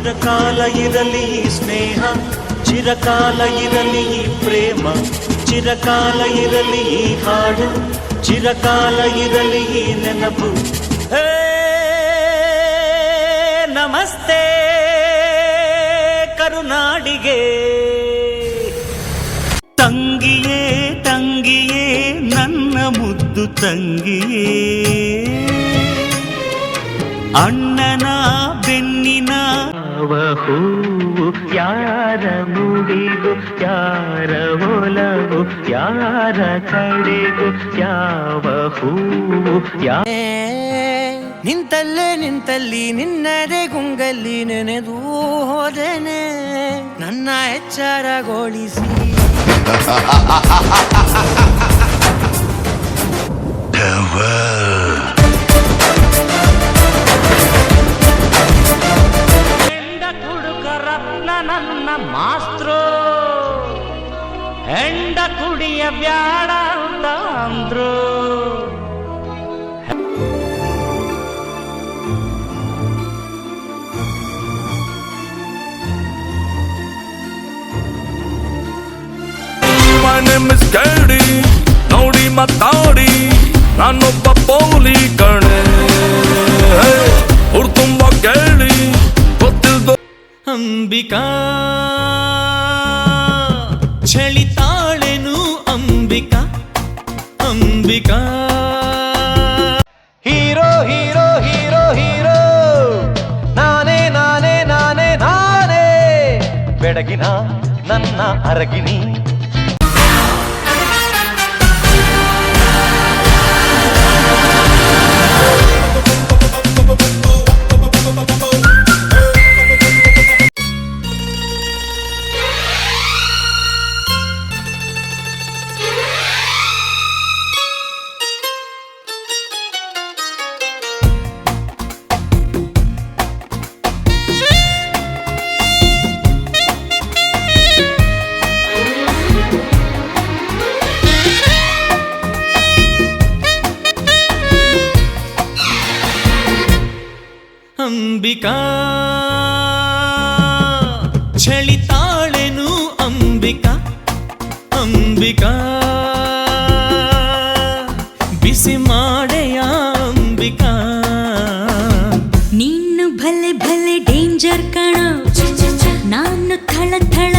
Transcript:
ಚಿರಕಾಲ ಇರಲಿ ಸ್ನೇಹ, ಚಿರಕಾಲ ಇರಲಿ ಪ್ರೇಮ, ಚಿರಕಾಲ ಇರಲಿ ಹಾಡು, ಚಿರಕಾಲ ಇರಲಿ ನೆನಪು. ಹೇ, ನಮಸ್ತೆ ಕರುನಾಡಿಗೆ. ತಂಗಿಯೇ ತಂಗಿಯೇ, ನನ್ನ ಮುದ್ದು ತಂಗಿಯೇ. ಬೆನ್ನಿನ ಯಾವ ಹೂವು ಯಾರ ಮುಡಿಗು ಯಾರ ಒಲವು ಯಾರ ಕಡೆಗು ಯಾವ ಹೂವು ಯಾ ನಿಂತಲ್ಲೇ ನಿಂತಲ್ಲಿ ನಿನ್ನದೇ ಗುಂಗಲ್ಲಿ ನೆನೆದು ಹೋದೆನೆ. ನನ್ನ ಎಚ್ಚರಗೊಳಿಸಿ. ಮಾಸ್ತ್ರು ಹೆಂಡ ಕುಡಿಯ ಬ್ಯಾಡ ಅಂತ ಅಂದ್ರು My name is Gary ನೋಡಿ ಮಾತಾಡಿ ನಾನೊಬ್ಬ ಪೋಲಿ ಕಣೆ ಅವ್ರು ತುಂಬ ಕೇಳಿ ಗೊತ್ತಿಲ್ದೋ ಅಂಬಿಕಾ అడిగినా నన్న అరగిని. ಅಂಬಿಕಾ ಚಳಿತಾಳೆನು ಅಂಬಿಕಾ ಅಂಬಿಕಾ ಬಿಸಿ ಮಾಡೆಯ ಅಂಬಿಕಾ ನೀನು ಭಲೆ ಭಲೆ ಡೇಂಜರ್ ಕಣ ನಾನು ಥಳ ಥಳ